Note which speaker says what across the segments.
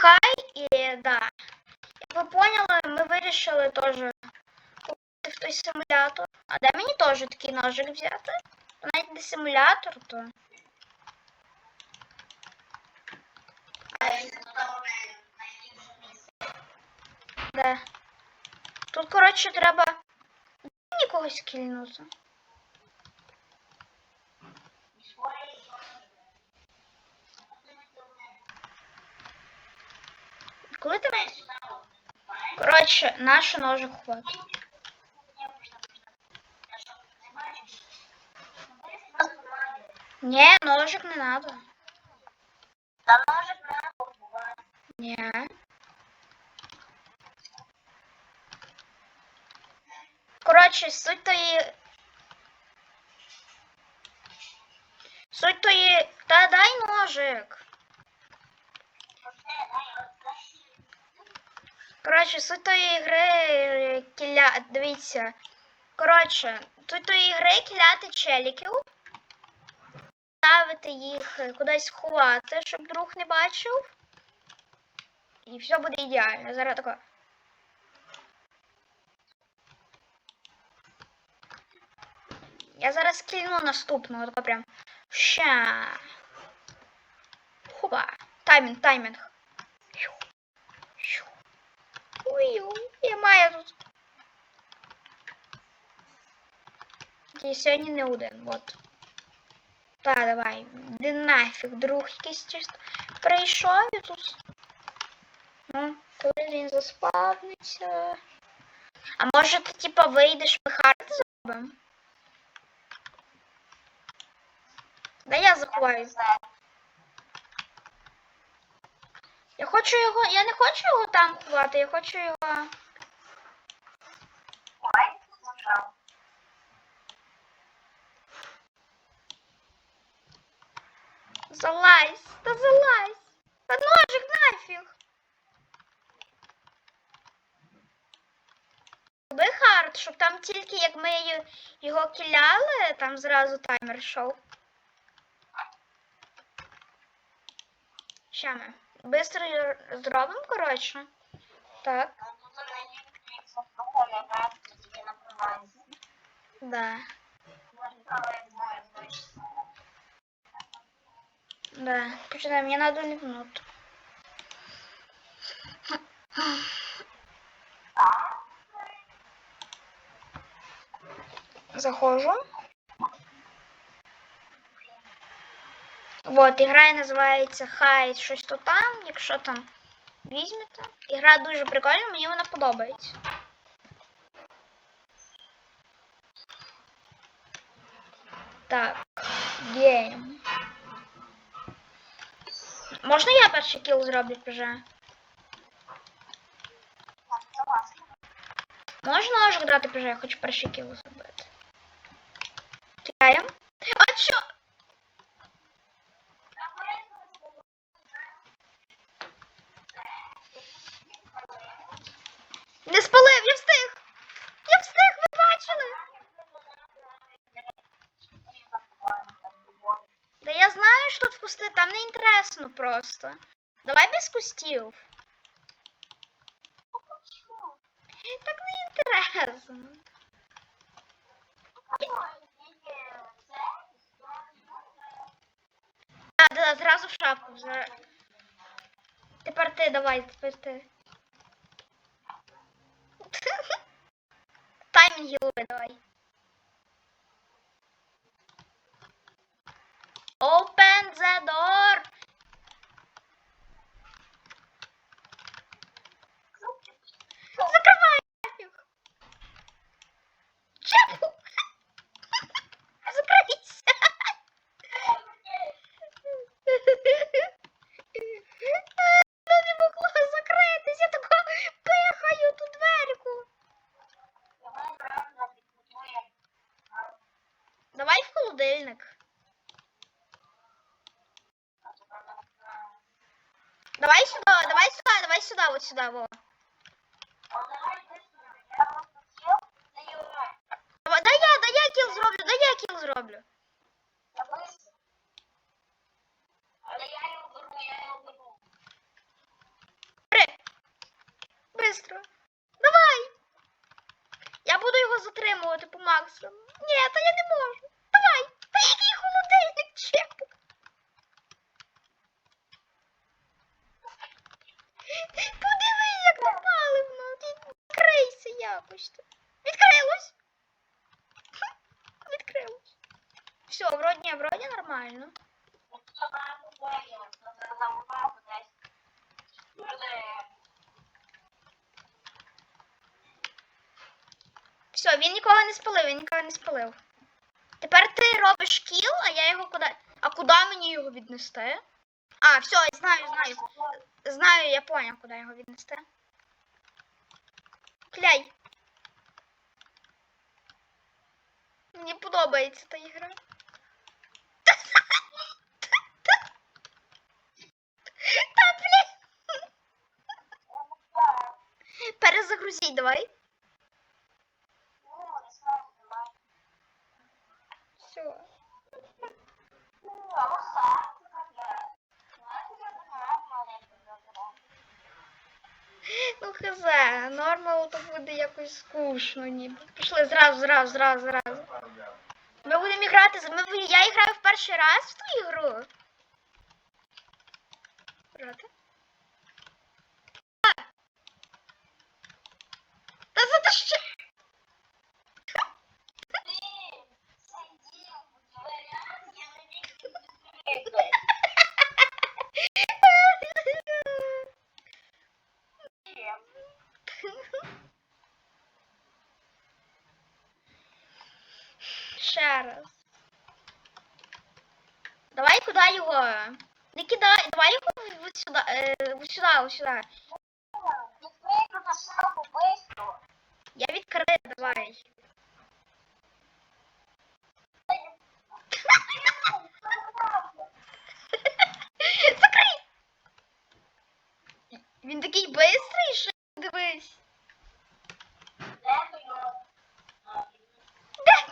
Speaker 1: хай і да. Як ви поняли, ми вирішили теж в той симулятор. А де мені теж такий ножик взяти? Навіть не симулятор, то. Де? Тут, коротше, треба мені кільнути. Коли ти маєш? Коротше, наш ножик хватить. Ні, ножик не надо.
Speaker 2: Та ножик не побуває.
Speaker 1: Ні. Коротше, суть тої. Суть тої. Та дай ножик. Коротше, суть тої гри е, кіля. Дивіться. Коротше, суть тої гри кіляти челіків. Ставити їх е, кудись ховати, щоб друг не бачив. І все буде ідеально. Зараз тако. Я зараз кільну наступного, тако прям. Ща. Хопа. Таймінг, таймінг. Щу. Щу. Ой, я маю тут. Я сьогодні не один, вот. Та, давай. Де нафіг, друг якийсь чисто прийшов і тут. Ну, коли він заспавниться. А може ти типа вийдеш ми хард зробимо? Да я заховаю. Я хочу його. Я не хочу його там ховати, я хочу його.
Speaker 2: Ой, слушав.
Speaker 1: Залазь! Та залазь! Та ножик нафіг! Роби хард, щоб там тільки як ми його кіляли, там зразу таймер йшов. Ща ми. Бистро зробимо, коротше. Так,
Speaker 2: Ну,
Speaker 1: Да. Починаем, мне надо ливнуть.
Speaker 2: Так.
Speaker 1: Захожу. Вот, ігра називається Хай щось то там, якщо там візьмете. Ігра дуже прикольна, мені вона подобається. Так, гейм. Можна я перший кіл зроблю вже? Можна ножик дати вже, я хочу перший кіл зробити. Тікаємо. А що? Не спалив, я встиг! Я встиг, ви бачили? Да я знаю, що тут кусти, там не інтересно просто. Давай без кустів. Так не інтересно. А, да, зразу в шапку. зра- Тепер ти давай, тепер ти. Таймінги лови давай. Open the door. Закривай нафіг. Чепу. Закрийся. Вона не могла я тако пихаю ту дверку. Давай в холодильник. Давай сюда, давай сюда, давай сюда, вот сюда, во. Давай, да я, да я кіл зроблю, да я кіл зроблю.
Speaker 2: Але я його беру, я його беру.
Speaker 1: швидко. Давай. Я буду його затримувати по максимуму. Ні, та я не можу. Давай. Та який холодильник чепу. Подиви, як напаливно. Відкрийся якось. то. Відкрилось. Хм, Відкрилось. Все, вроді, вроді нормально.
Speaker 2: Якщо багато боїв, то це замовляв десь. Люди
Speaker 1: Все, він нікого не спалив, він нікого не спалив. Тепер ти робиш кіл, а я його куди. А куди мені його віднести? А, все, я знаю, знаю. Знаю, я поняв, куди його віднести. Кляй. Мені подобається та ігра. Та, блін.
Speaker 2: Так,
Speaker 1: Перезагрузіть, давай.
Speaker 2: ну, не знаю, немає.
Speaker 1: Все.
Speaker 2: Ну, а ось так, це таке. Знаєте, я не знаю, маленьку забрав.
Speaker 1: Ну хз, нормал то буде якось скучно ніби. Пішли зразу, зразу, зразу, зразу. Ми будемо грати, ми, я граю в перший раз в ту ігру. Грати? А! Та за те що?
Speaker 2: Блін, сидів у дверях, я не міг відкрити.
Speaker 1: Ще раз. Давай його? Не кидай, давай його ось сюди, е, ось сюди, ось сюди.
Speaker 2: Відкрий шапку быстро.
Speaker 1: Я відкрию, давай. Закрий! Він такий бистрий, що дивись.
Speaker 2: Де.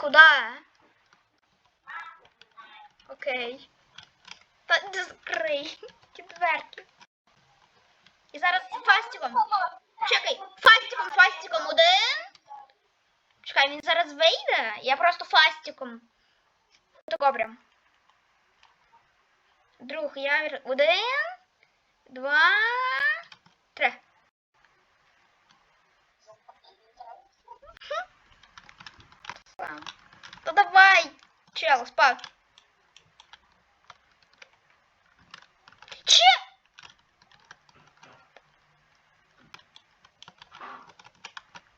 Speaker 1: Куда? Окей. Та не закрий. І зараз фастиком. Чекай, фастиком, фастиком один. Чекай, він зараз вийде. Я просто фастиком. Тако прям. Друг, я один, два, три. То давай, чел, спав. Че?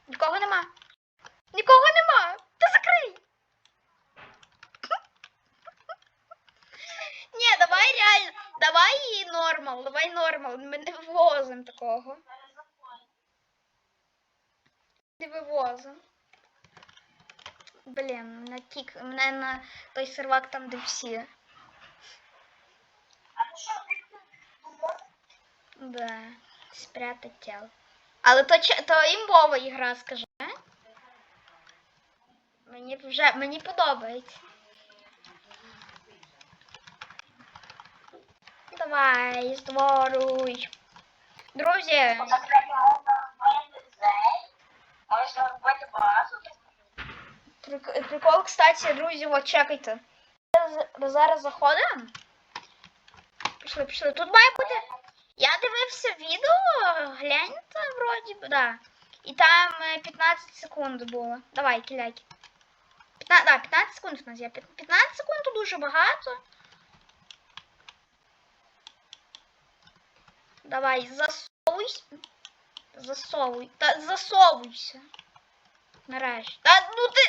Speaker 1: Нікого нема. Нікого нема. Та закрий. Ні, давай реально. Давай нормал, давай нормал. Ми не вивозимо такого. Не вивозимо. Блін, на тік, мене на той сервак там, де всі.
Speaker 2: А ну що, ти тут?
Speaker 1: Да, спрятать тело. Але то, то імбова ігра, скажи. Мені вже мені подобається. Давай, створуй. Друзі, прикол, кстати, друзі, от чекайте. Зараз заходимо. Пішли, пішли. Тут має бути. Я дивився відео, гляньте, вроді би, да. І там е, 15 секунд було. Давай, кіляки. 15, да, 15 секунд у нас є. 15 секунд то дуже багато. Давай, засовуйся. Засовуй. Та засовуйся. Нарешті. Та ну ти.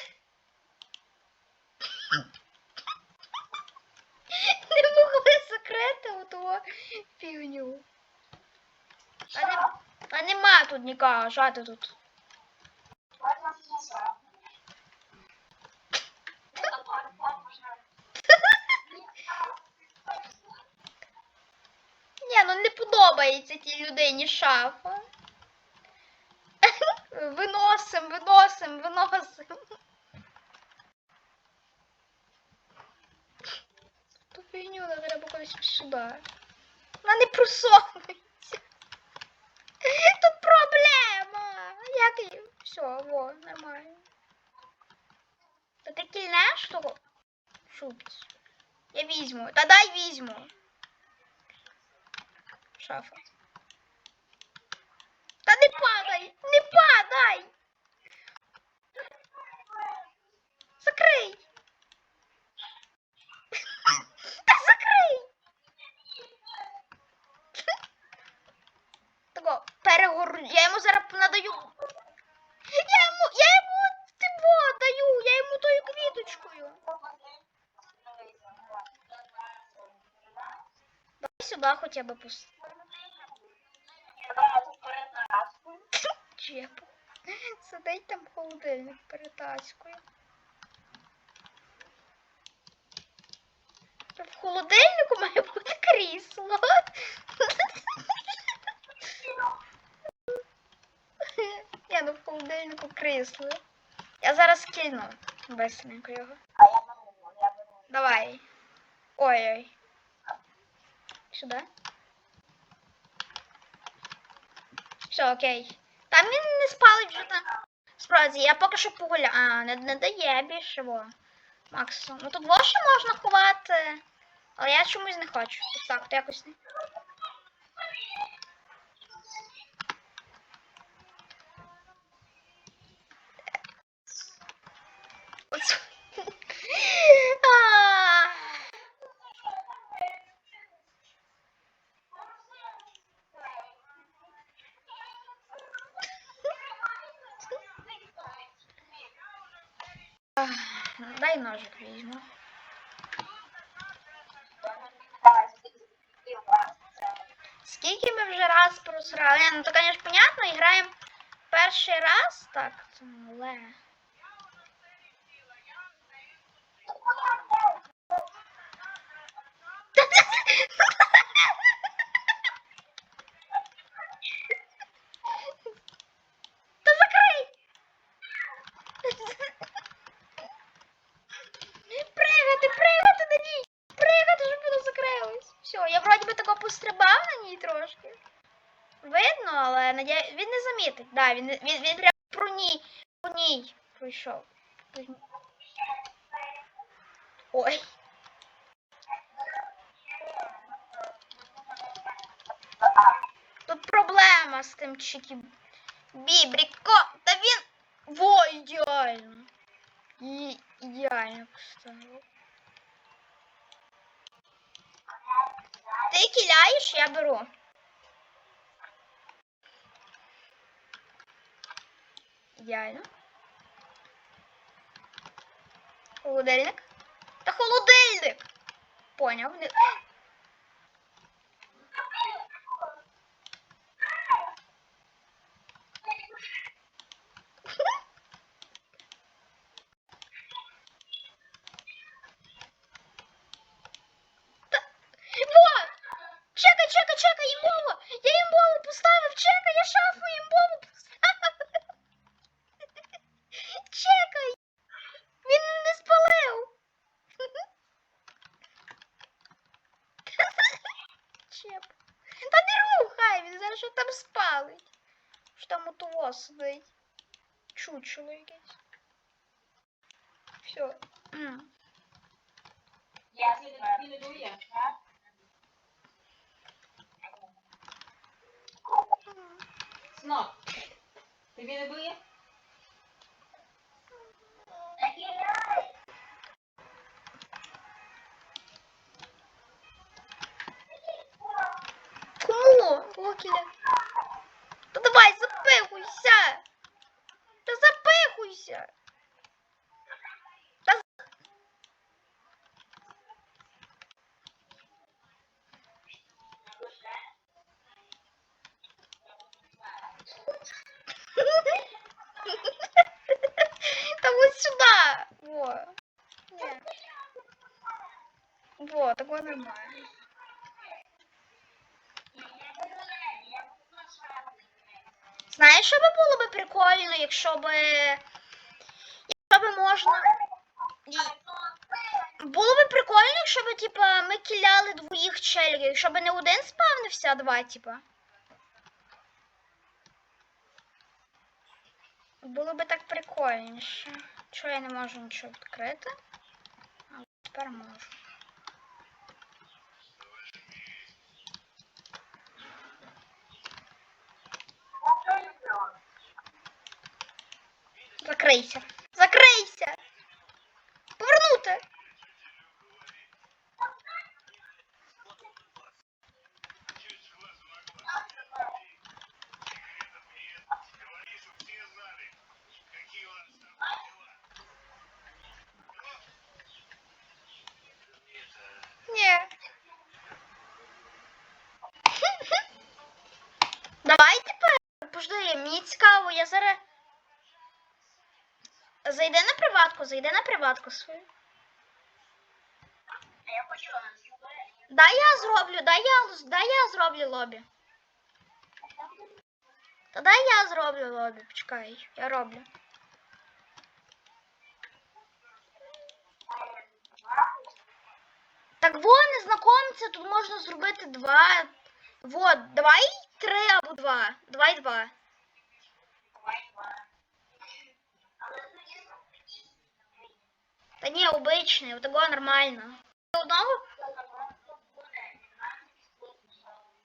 Speaker 1: Не могли закрити оту фігню. Та, нема тут нікого, що ти тут? Ні, ну не подобається тій людині шафа. Виносим, виносим, виносим. Ту фігню треба кудись сюди. Вона не просовується. Все, во, нормально. Та ти кільнеш того? Шубцю. Я візьму. Та дай візьму. Шафа. Та не падай! Не падай! Хоча б пусти. Чепу. Сидить там холодильник перед В холодильнику має бути крісло. Я ну в холодильнику крісло. Я зараз кину бистренько його. Давай. Ой-ой. Сюди. Все, окей. Там він не спалить вже там. Справді, я поки що погуляю. А, не, не дає більше, во. Максимум. Ну тут во можна ховати. Але я чомусь не хочу. Так, то якось не. Ножик візьму. Скільки ми вже раз просрали? Ну то, конечно, понятно, граємо перший раз. Так, це але. Та закрий! Пригати, пригати на ній! Пригати, щоб воно закрилось. Все, я вроді би тако пострибав на ній трошки. Видно, але надя... він не замітить. Да, він, він, він прям про ній, по ній пройшов. Ой. Тут проблема з тим чікі бібріко. Та він. Во, ідеально. І, ідеально поставив. Ти киляєш, я беру. Ідеально. Холодильник. Та холодильник! Поняв. Не... Вот! Чекай, чекай, чекай, імбово! Я імбово поставив, чекай, я шафу імбово поставив. Чекай! Він не спалив. Чеп. Та не рухай, він зараз що там спалить. Що там у того сидить. Чучело якесь. Все.
Speaker 3: Він не дує. Синок, тобі не дує?
Speaker 1: Кому? Локіля. Та давай, запихуйся! Та запихуйся! Та... з- Та вот сюда! Во. Ні. Во, такое нормально. Знаєш, що би було би прикольно, якщо би. Якщо би можна. Було би прикольно, якщо би, типа, ми кіляли двоїх челіків, якщо би не один спавнився, а два, типа. Було би так прикольніше. Чого я не можу нічого відкрити? Але тепер можу. Закрийся. Закрийся! Повернути! Давай тепер. Пожди, мені цікаво, я зараз. Зайди на приватку свою.
Speaker 2: А я хочу
Speaker 1: Дай я зроблю, дай я, дай я зроблю лобі. Та дай я зроблю лобі. Почекай, я роблю. Так во, незнакомця, тут можна зробити два. Вот, давай три або два. Давай два. Та ні, обичний, у того нормально. Одного?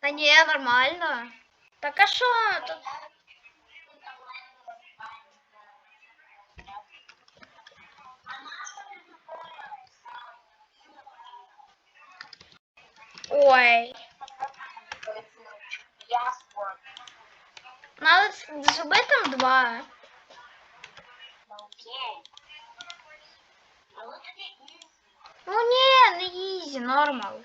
Speaker 1: Та ні, нормально. Так а що? Тут... Ой. Надо зробити там два.
Speaker 2: Окей. Ну, вот это
Speaker 1: Ну ні, не ізі, нормал.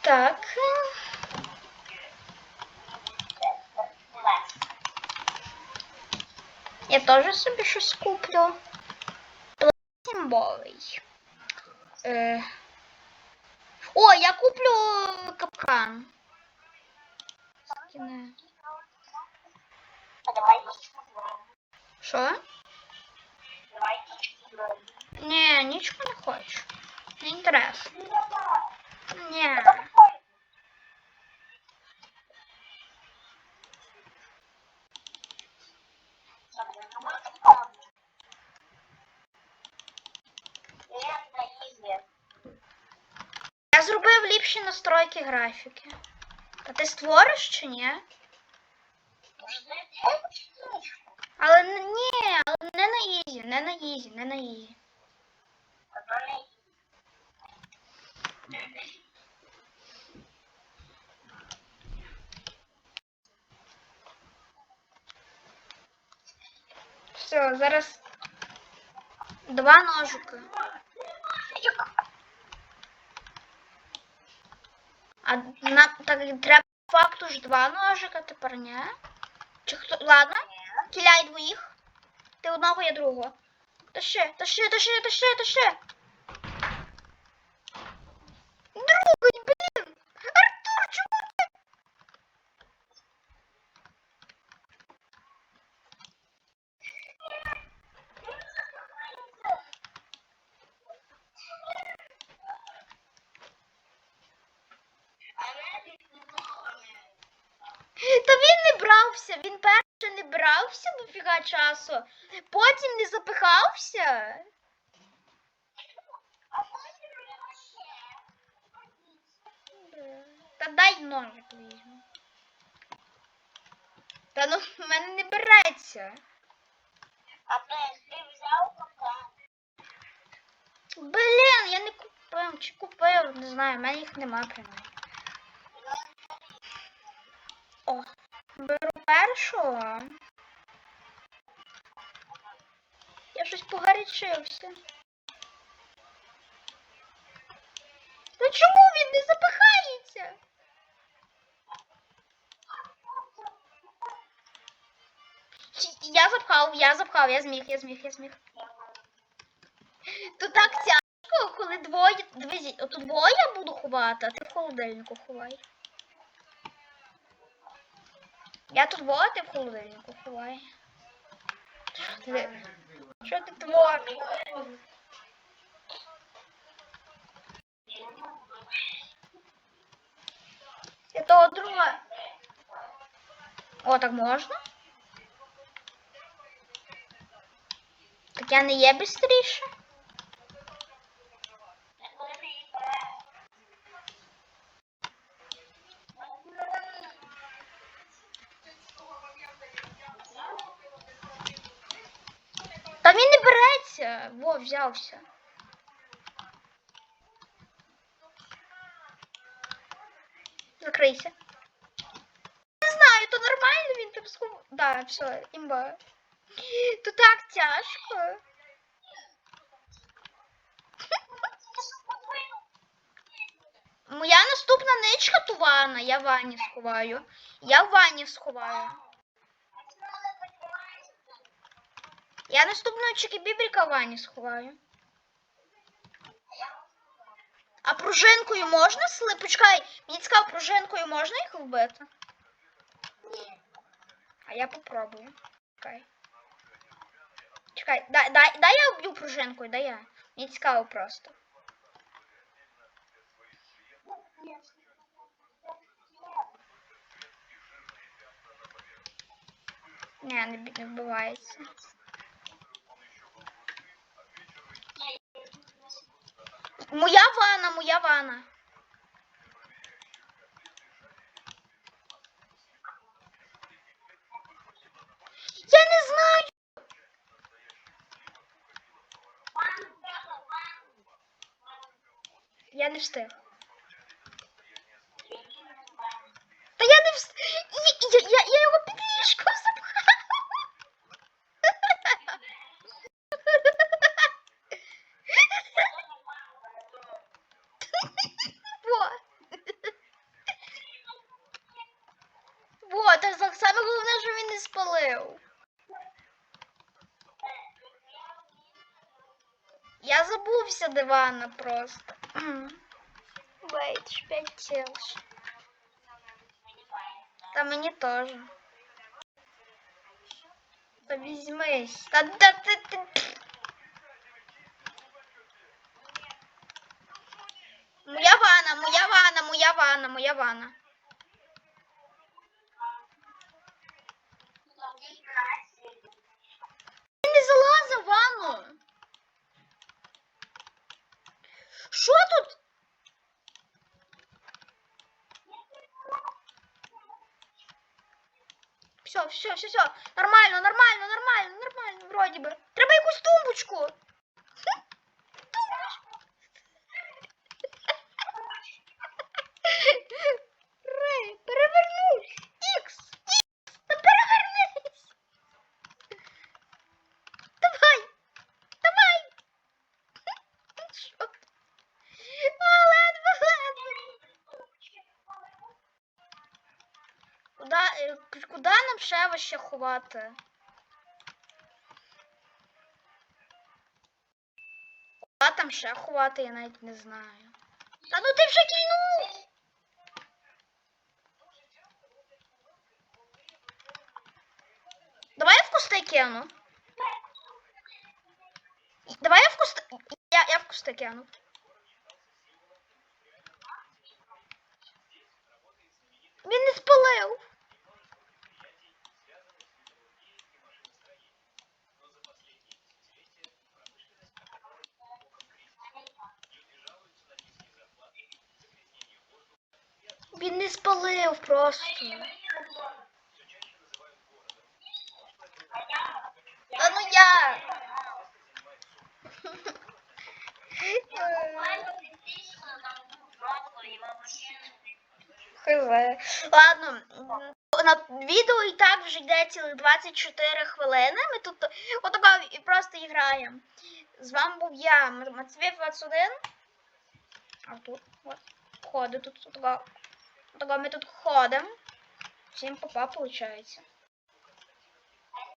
Speaker 1: Так. Я теж собі щось куплю. Платімбовий. Е... О, я куплю капкан. Скине.
Speaker 2: А давай
Speaker 1: Що?
Speaker 2: Давай
Speaker 1: Ні, нічого не хочу. Не інтересно. Ні. Я зробив настройки графіки. А ти створиш чи ні? Але ні, але не на ізі, не на ізі, не на ізі. Все, зараз два ножика. А на так треба факту ж два ножика тепер, ні? Чи хто. Ладно, кіляй двоїх. Ти одного, я другого. Тащи, тащи, тащи, тащи, тащи. Другий, блін! Артур, чому ти? Та він не брався, він перше не брався дофіга часу, потім не запихався. Та дай ножик візьму. Та ну в мене не береться.
Speaker 2: А ти взяв пока?
Speaker 1: Блін, я не купив чи купив, не знаю, в мене їх нема принаймні. О, беру першого. Я щось погарячився. Та чому він не запихається? Я запхав, я запхав, я зміг, я зміг, я зміг. Тут так тяжко, коли двоє. Дивись, отут двоє я буду ховати, а ти в холодильнику ховай. Я тут двоє, а ти в холодильнику ховай. Ти? Что ты творишь? Это того друга. О, так можно? Так я не є бистріше? Во, взявся. Закрийся. Не знаю, то нормально він там схов... Да, все, імба. То так тяжко. Моя наступна ничка то ванна, я в ванні сховаю. Я в ванні сховаю. Я наступного чики-бібрика в ванні сховаю. А пружинкою можна сли? Почекай, мені цікаво, пружинкою можна їх вбити? А я попробую. Чекай. Чекай, дай, дай, дай я вб'ю пружинкою, дай я. Мені цікаво просто. Не, не вбивається. Моя ванна, моя ванна. Я не знаю. Я не встиг. Та я не встиг. Я, я, я його під ліжко запхала. Во. Во, так саме головне, що він не спалив. Я забувся дивана просто. Вейт, ж п'ять тіл. ж. Та мені теж. Та візьмись. Та, та, ти, ти. Моя ванна, моя ванна, моя ванна, моя ванна. Він не залазив в ванну. Що тут? Все, все, все, все. Нормально, нормально, нормально, нормально, вроді би. Треба якусь тумбочку. Хм, Тумбочку. Рей, перевернусь. Ікс, ікс, та перевернись. Давай, давай. Що? ти? А, ледве, ледве. Куда, е, к- нам ще ховати? Куди там ще ховати, я навіть не знаю. Та ну ти вже кинув! Давай я в кусти кину. Давай я в кусти. Я, я в кусти кину. Він не спалив. Він не спалив просто. А ну я. Хз. Ладно, на відео і так вже йде цілих 24 хвилини. Ми тут отако і просто граємо. З вами був я, Матвій 21. А тут от, ходи тут отако. Отако ми тут ходимо. Всім попа, виходить.